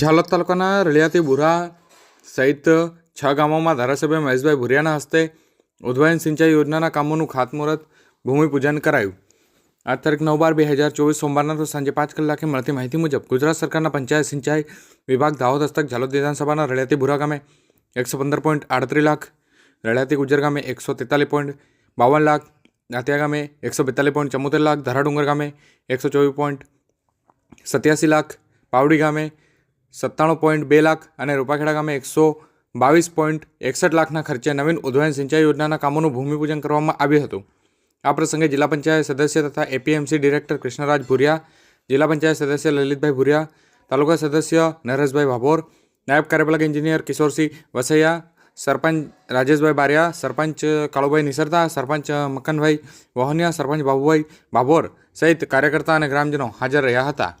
ઝાલોદ તાલુકાના રળિયાતી બુરા સહિત છ ગામોમાં ધારાસભ્ય મહેશભાઈ ભુરિયાના હસ્તે ઉદ્વયન સિંચાઈ યોજનાના કામોનું ખાતમુહૂર્ત, ભૂમિપૂજન કરાયું. આ તારીખ નવ બાર બે હજાર ચોવીસ સોમવારના તો સાંજે પાંચ કલાકે મળતી માહિતી મુજબ ગુજરાત સરકારના પંચાયત સિંચાઈ વિભાગ દાહોદ હસ્તક ઝાલોદ વિધાનસભાના રળિયાતી ભુરા ગામે એકસો પંદર પોઈન્ટ આડત્રીસ લાખ રળિયાતી ગુજર ગામે એકસો તેતાલીસ પોઈન્ટ બાવન લાખ, નાતિયા ગામે એકસો બેતાલીસ પોઈન્ટ ચમોતેર લાખ, ધારાડુંગર ગામે એકસો ચોવીસ પોઈન્ટ સત્યાસી લાખ, પાવડી ગામે સત્તાણું પોઈન્ટ બે લાખ અને રૂપાખેડા ગામે એકસો બાવીસ પોઈન્ટ એકસઠ લાખના ખર્ચે નવીન ઉદ્વયન સિંચાઈ યોજનાના કામોનું ભૂમિપૂજન કરવામાં આવ્યું હતું. આ પ્રસંગે જિલ્લા પંચાયત સદસ્ય તથા એપીએમસી ડિરેક્ટર કૃષ્ણરાજ ભુરિયા, જિલ્લા પંચાયત સદસ્ય લલિતભાઈ ભુરિયા, તાલુકા સદસ્ય નરેશભાઈ ભાભોર, નાયબ કાર્યપાલક એન્જિનિયર કિશોરસિંહ વસૈયા, સરપંચ રાજેશભાઈ બારિયા, સરપંચ કાળુભાઈ નિસરતા, સરપંચ મકનભાઈ વહોનિયા, સરપંચ બાબુભાઈ ભાભોર સહિત કાર્યકર્તા અને ગ્રામજનો હાજર રહ્યા હતા.